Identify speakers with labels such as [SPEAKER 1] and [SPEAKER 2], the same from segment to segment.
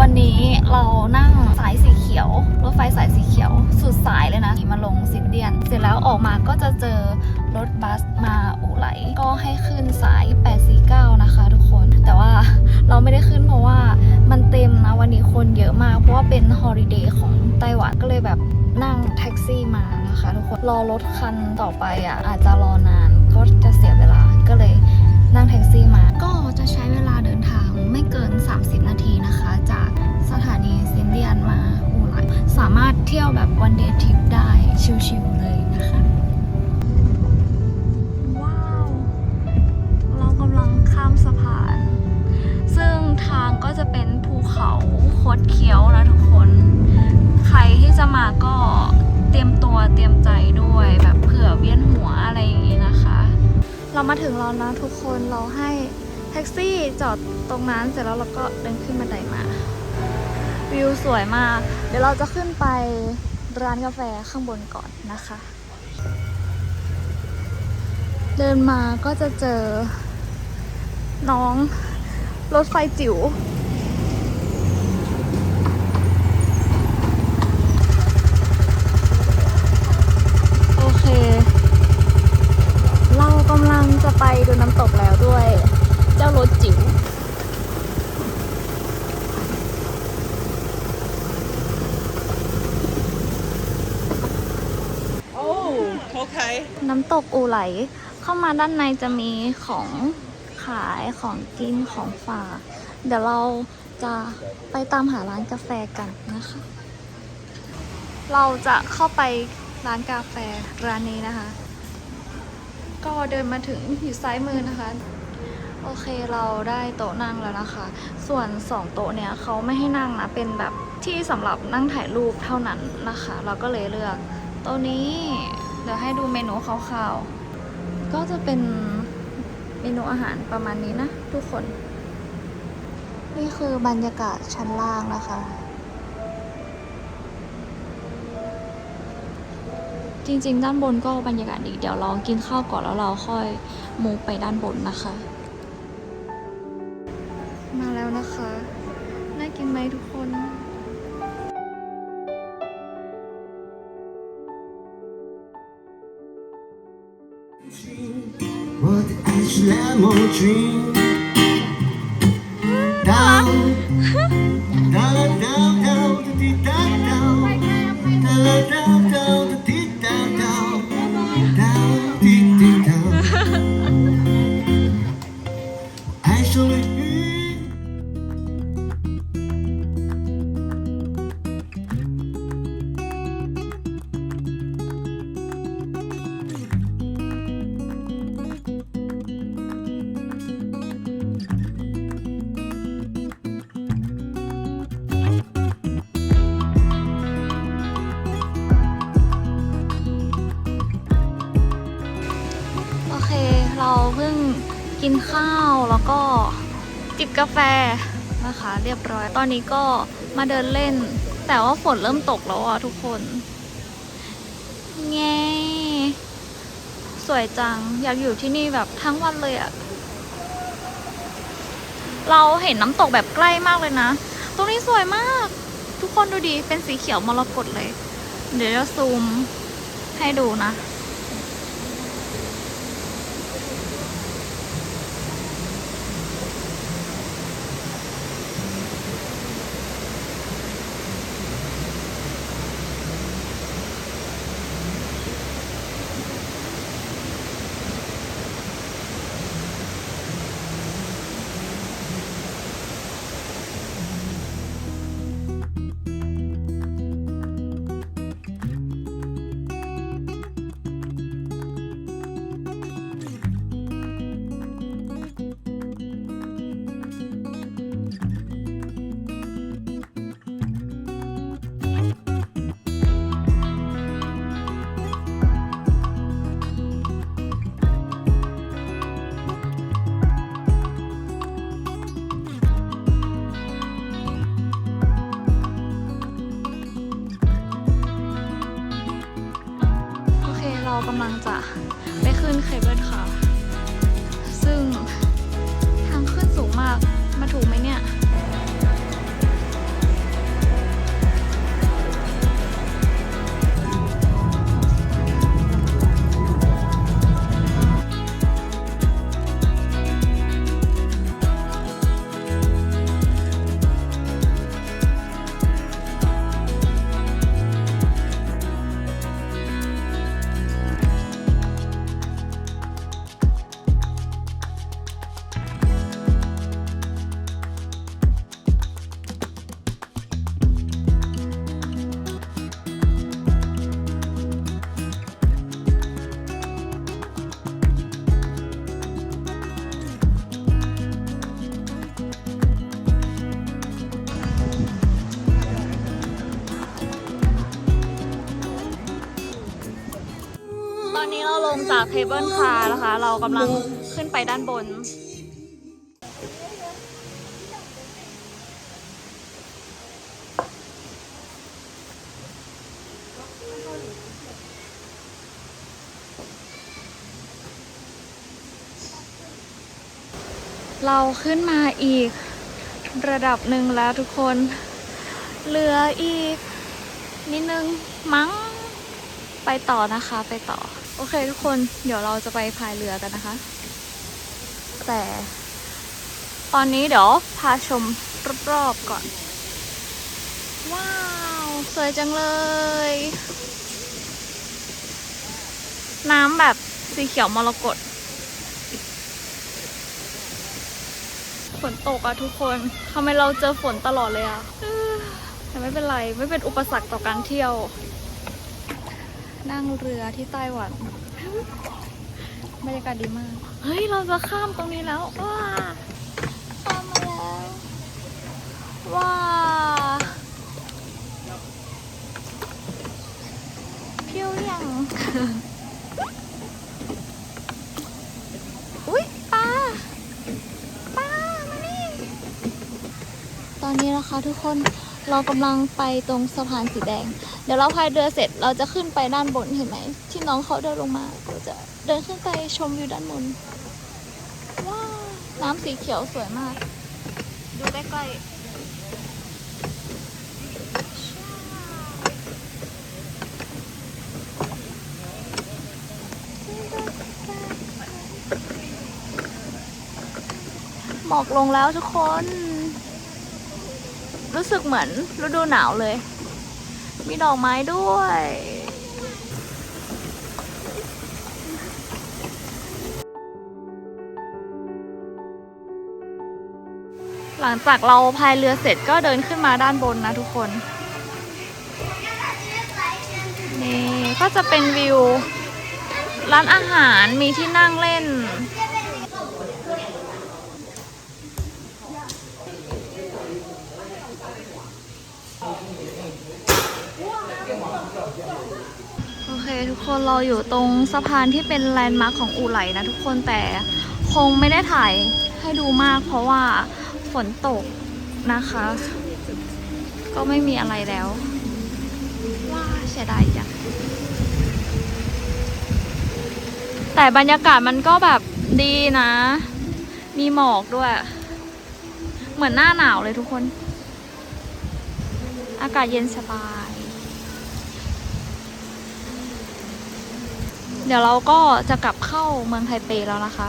[SPEAKER 1] วันนี้เรานั่งสายสีเขียว รถไฟสายสีเขียว สุดสายเลยนะมาลงสินเดียน เสร็จแล้วออกมาก็จะเจอรถบัสมาอูไหล ก็ให้ขึ้นสาย 849 นะคะทุกคน แต่ว่าเราไม่ได้ขึ้นเพราะว่ามันเต็มนะวันนี้คนเยอะมาก เพราะว่าเป็นฮอลิเดย์ของไต้หวันก็เลยแบบนั่งแท็กซี่มานะคะทุกคน รอรถคันต่อไปอะอาจจะรอนานก็จะเสียเวลาก็เลยนั่งแท็กซี่มา ก็จะใช้เวลาเดินทาง ไม่เกิน 30 นาทีนะคะ จากสถานีซินเดียนมาอูไลสามารถเที่ยวแบบวันเดย์ทริปได้ชิลๆเลยนะคะ ว้าว เรากำลังข้ามสะพาน ซึ่งทางก็จะเป็นภูเขาคดเคี้ยวนะทุกคน ใครที่จะมาก็เตรียมตัวเตรียมใจด้วยแบบเผื่อเวียนหัวอะไรอย่างนี้นะคะ เรามาถึงแล้วนะทุกคนเราให้ แท็กซี่จอดตรงนั้นเสร็จแล้วเราก็เดินขึ้นบันไดมา วิวสวยมาก เดี๋ยวเราจะขึ้นไปร้านกาแฟข้างบนก่อนนะคะ เดินมาก็จะเจอน้องรถไฟจิ๋ว โอเค เรากำลังจะไปดูน้ำตกแล้วด้วย เจ้ารถจิ๋ว
[SPEAKER 2] โอ้โอเค
[SPEAKER 1] น้ำต กอูไหล เข้ามาด้านในจะมีของขายของกินของฝาก เดี๋ยวเราจะไปตามหาร้านกาแฟกันนะคะ เราจะเข้าไปร้านกาแฟร้านนี้นะคะ ก็เดินมาถึงอยู่ซ้ายมือนะคะ โอเคเราได้โต๊ะนั่งแล้วนะคะ ส่วนสองโต๊ะเนี้ยเขาไม่ให้นั่งนะ เป็นแบบที่สำหรับนั่งถ่ายรูปเท่านั้นนะคะ เราก็เลยเลือกโต๊ะนี้ ดี๋ยวให้ดูเมนูคร่าวๆ ก็จะเป็นเมนูอาหารประมาณนี้นะทุกคน นี่คือบรรยากาศชั้นล่างนะคะ จริงๆ ด้านบนก็บรรยากาศดี เดี๋ยวเรากินข้าวก่อนแล้วเราค่อยมูฟไปด้านบนนะคะ มาแล้วนะคะ กินข้าวแล้วก็จิบกาแฟนะคะเรียบร้อย ตอนนี้ก็มาเดินเล่น แต่ว่าฝนเริ่มตกแล้วอะทุกคนแงสวยจัง อยากอยู่ที่นี่แบบทั้งวันเลยอะเราเห็นน้ำตกแบบใกล้มากเลยนะ ตรงนี้สวยมาก ทุกคนดูดี เป็นสีเขียวมรกตเลย เดี๋ยวจะซูมให้ดูนะ กำลังจะไปขึ้นเคเบิลคา จากเคเบิลคาร์นะคะ เรากำลังขึ้นไปด้านบน เราขึ้นมาอีกระดับหนึ่งแล้วทุกคน เหลืออีกนิดนึงมั้งไปต่อนะคะไปต่อ โอเคทุกคนเดี๋ยวเราจะไปพายเรือกันนะคะ แต่ ตอนนี้เดี๋ยวพาชมรอบๆก่อน ว้าว สวยจังเลย น้ำแบบสีเขียวมรกตฝนตกอะทุกคนทำไมเราเจอฝนตลอดเลยอะแต่ไม่เป็นไร ไม่เป็นอุปสรรคต่อการเที่ยว นั่งเรือที่ไต้หวันบรรยากาศดีมาก เฮ้ย เราจะข้ามตรงนี้แล้ว ว้าข้ามมาแล้ว ว้าเพียวยังอุ้ยปลาป้ามานี่ ตอนนี้นะคะทุกคน เรากำลังไปตรงสะพานสีแดง เดี๋ยวเราพายเรือเสร็จเราจะขึ้นไปด้านบนเห็นไหมที่น้องเขาเดินลงมาเราจะเดินขึ้นไปชมวิวด้านบนว้าวน้ำสีเขียวสวยมาก ดูใกล้หมอกลงแล้วทุกคน รู้สึกเหมือนฤดูหนาวเลย มีดอกไม้ด้วย หลังจากเราพายเรือเสร็จก็เดินขึ้นมาด้านบนนะทุกคน นี่ก็จะเป็นวิว ร้านอาหารมีที่นั่งเล่น โอเค ทุกคนเราอยู่ตรงสะพานที่เป็นแลนด์มาร์คของอู่ไหลนะทุกคนแต่คงไม่ได้ถ่ายให้ดูมาก เพราะว่าฝนตกนะคะ ก็ไม่มีอะไรแล้ว ว้าเสียดายจังแต่บรรยากาศมันก็แบบดีนะ มีหมอกด้วย เหมือนหน้าหนาวเลยทุกคน อากาศเย็นสบาย เดี๋ยวเราก็จะกลับเข้าเมืองไทเปแล้วนะคะ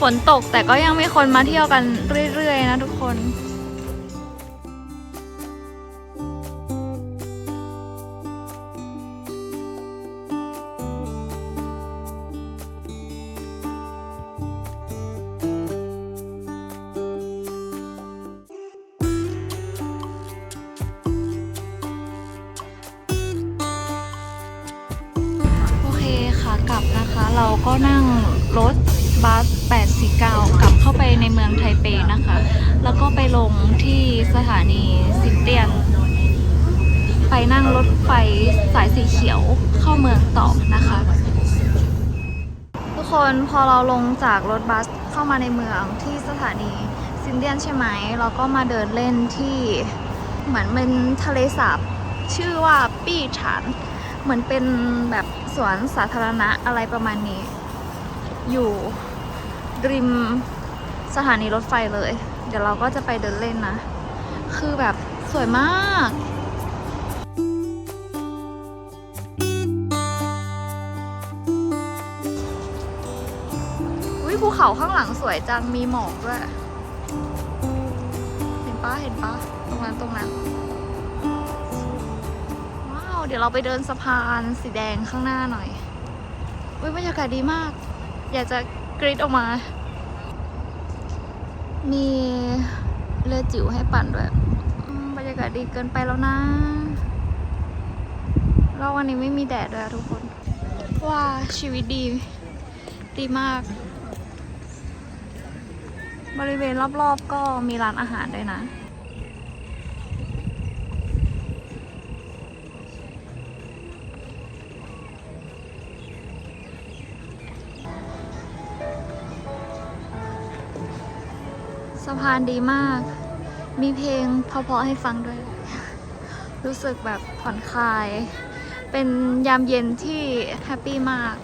[SPEAKER 1] ฝนตกแต่ก็ยังมีคนมาเที่ยวกันเรื่อยๆนะทุกคนโอเคค่ะกลับนะคะเราก็นั่งรถ บัส 849 กลับเข้าไปในเมืองไทเปนะคะ แล้วก็ไปลงที่สถานีซินเตียน ไปนั่งรถไฟสายสีเขียวเข้าเมืองต่อนะคะ ทุกคนพอเราลงจากรถบัสเข้ามาในเมืองที่สถานีซินเดียนใช่ไหม เราก็มาเดินเล่นที่เหมือนเป็นทะเลสาบชื่อว่าปี้ฉานเหมือนเป็นแบบสวนสาธารณะอะไรประมาณนี้ อยู่ ริมสถานีรถไฟเลย เดี๋ยวเราก็จะไปเดินเล่นนะ คือแบบสวยมากอุ้ยภูเขาข้างหลังสวยจัง มีหมอกด้วย เห็นปะเห็นปะตรงนั้นตรงนั้น ว้าว เดี๋ยวเราไปเดินสะพานสีแดงข้างหน้าหน่อยอุ้ยบรรยากาศดีมาก อยากจะ กรีดออกมา มีเรือจิ๋วให้ปั่นด้วยบรรยากาศดีเกินไปแล้วนะแล้ววันนี้ไม่มีแดดเลยทุกคน ว้าชีวิตดี ดีมาก บริเวณรอบๆก็มีร้านอาหารด้วยนะะพานดีมาก มีเพลงเพราะๆให้ฟังด้วย รู้สึกแบบผ่อนคลาย เป็นยามเย็นที่แฮปปี้มาก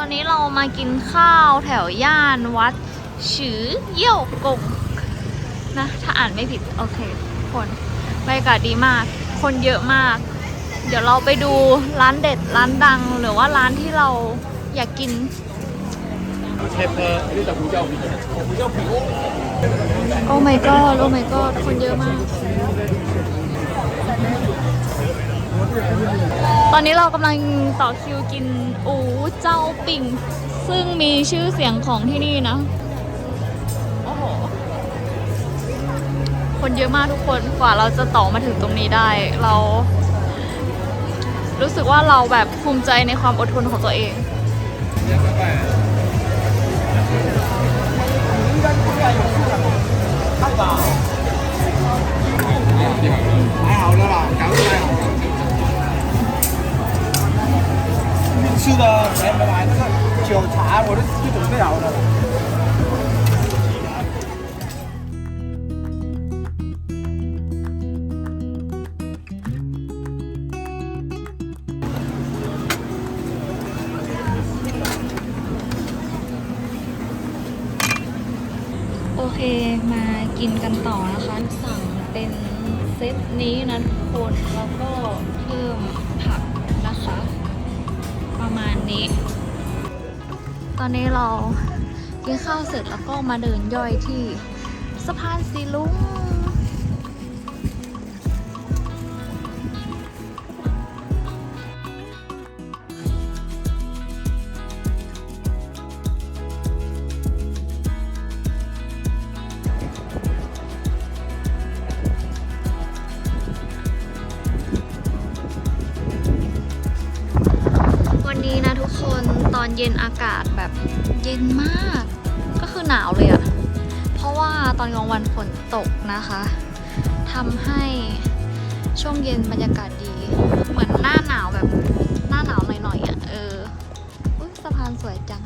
[SPEAKER 1] ตอนนี้เรามากินข้าวแถวย่านวัดฉือเยี่ยวกงนะ ถ้าอ่านไม่ผิด โอเคคนบรรยากาศดีมาก คนเยอะมาก เดี๋ยวเราไปดูร้านเด็ดร้านดัง หรือว่าร้านที่เราอยากกินโอ้ my god โอ้ my god คนเยอะมาก ตอนนี้เรากำลังต่อคิวกินอูเจ้าปิ่ง ซึ่งมีชื่อเสียงของที่นี่นะ โอ้โห คนเยอะมากทุกคนกว่าเราจะต่อมาถึงตรงนี้ได้ เรา รู้สึกว่าเราแบบภูมิใจในความอดทนของตัวเอง
[SPEAKER 3] 买好了啦，赶快买好 吃的没没买，那个酒茶我都自己准备好了。
[SPEAKER 1] โอเค มากินกันต่อนะคะ สั่งเป็นเซตนี้นะ อนนี้เรากินข้าวเสร็จแล้วก็มาเดินย่อยที่สะพานสีลุง นี้นะทุกคนตอนเย็นอากาศแบบเย็นมาก ก็คือหนาวเลยอะเพราะว่าตอนกลางวันฝนตกนะคะทำให้ช่วงเย็นบรรยากาศดี เหมือนหน้าหนาวแบบหน้าหนาวหน่อยๆอะเอออุ๊ยสะพานสวยจัง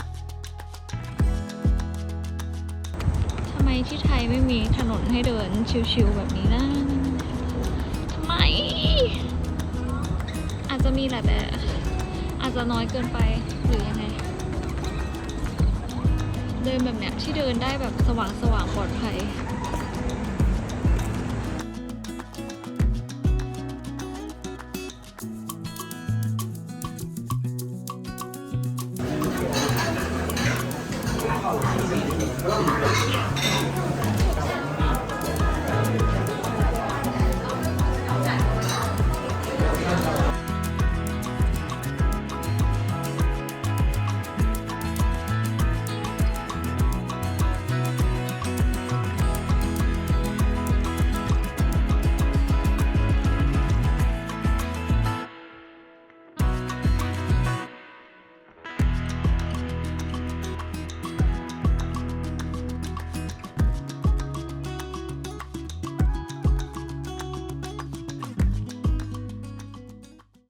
[SPEAKER 1] ทำไมที่ไทยไม่มีถนนให้เดินชิวๆแบบนี้นะทำไม อาจจะมีแหละแต่ อาจจะน้อยเกินไปหรือยังไง เดินแบบเนี้ยที่เดินได้แบบสว่างสว่างปลอดภัยอ